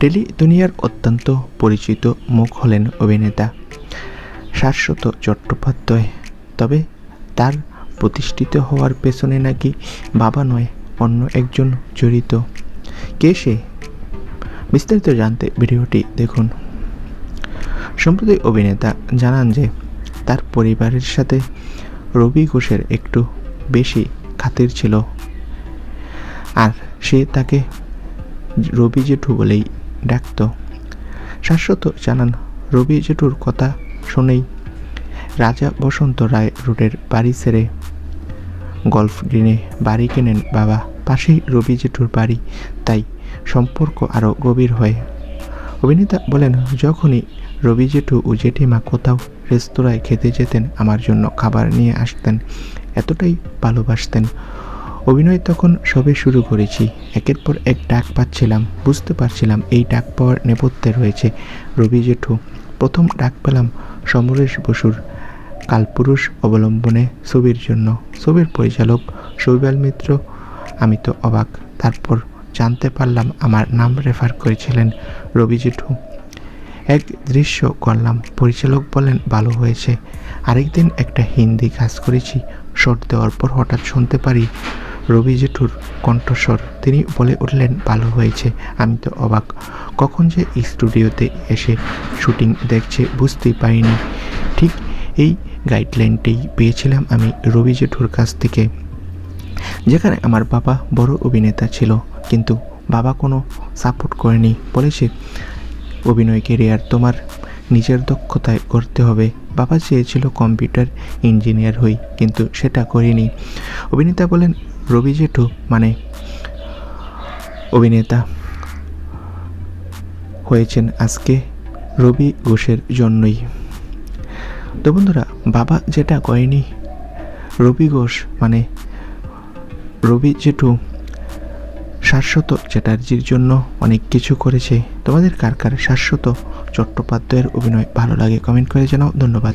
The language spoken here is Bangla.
টেলি দুনিয়ার অত্যন্ত পরিচিত মুখ হলেন অভিনেতা শাশ্বত চট্টোপাধ্যায়। তবে তার প্রতিষ্ঠিত হওয়ার পেছনে নাকি বাবা নয়, অন্য একজন জড়িত। কে সে? বিস্তারিত জানতে ভিডিওটি দেখুন। সম্প্রতি অভিনেতা জানান যে, তার পরিবারের সাথে রবি ঘোষের একটু বেশি খাতির ছিল। আর সে তাকে রবি জেঠু বলেই ডাকত। শাশ্বত জানান, রবি জেঠুর কথা শুনেই রাজা বসন্ত রায় রোডের বাড়ি ছেড়ে গল্ফ গ্রিনে বাড়ি কেনেন বাবা। পাশেই রবি জেঠুর বাড়ি, তাই সম্পর্ক আরও গভীর হয়। অভিনেতা বলেন, যখনই রবি জেঠু ও জেঠিমা কোথাও রেস্তোরাঁয় খেতে যেতেন, আমার জন্য খাবার নিয়ে আসতেন, এতটাই ভালোবাসতেন। অভিনয় তখন সবে শুরু করেছি। একের পর এক ডাক পাচ্ছিলাম, বুঝতে পারছিলাম এই ডাক পাওয়ার নেপথ্যে রয়েছে রবি জেঠু। প্রথম ডাক পেলাম সমরেশ বসুর, কালপুরুষ অবলম্বনে ছবির জন্য। ছবির পরিচালক শৈবাল মিত্র। আমি তো অবাক, তারপর জানতে পারলাম আমার নাম রেফার করেছিলেন রবি জেঠু। এক দৃশ্য করলাম, পরিচালক বলেন, ভালো হয়েছে। আরেকদিন একটা হিন্দি কাজ করেছি শট দেওয়ার পর হঠাৎ শুনতে পারি রবি জেঠুর কণ্ঠস্বর। তিনি বলে উঠলেন, ভালো হয়েছে, আমি তো অবাক। কখন যে স্টুডিওতে এসে শুটিং দেখছে, বুঝতেই পারিনি। ঠিক এই গাইডলাইনটাই পেয়েছিলাম আমি রবি জেঠুর কাছ থেকে। যেখানে আমার বাবা বড় অভিনেতা ছিল, কিন্তু বাবা কোনো সাপোর্ট করেনি। বলেছে, অভিনয় কেরিয়ার তোমার নিজের দক্ষতায় করতে হবে। বাবা চেয়েছিল কম্পিউটার ইঞ্জিনিয়ার হই, কিন্তু সেটা করিনি। অভিনেতা বলেন রবি জেঠু মানে অভিনেতা হয়েছেন আজকে রবি ঘোষের জন্যই। তো বন্ধুরা, বাবা যেটা করেনি রবি ঘোষ মানে রবি জেঠু শাশ্বত চ্যাটার্জির জন্য অনেক কিছু করেছে। তোমাদের কার কার শাশ্বত চট্টোপাধ্যায়ের অভিনয় ভালো লাগে, কমেন্ট করে জানাও। ধন্যবাদ।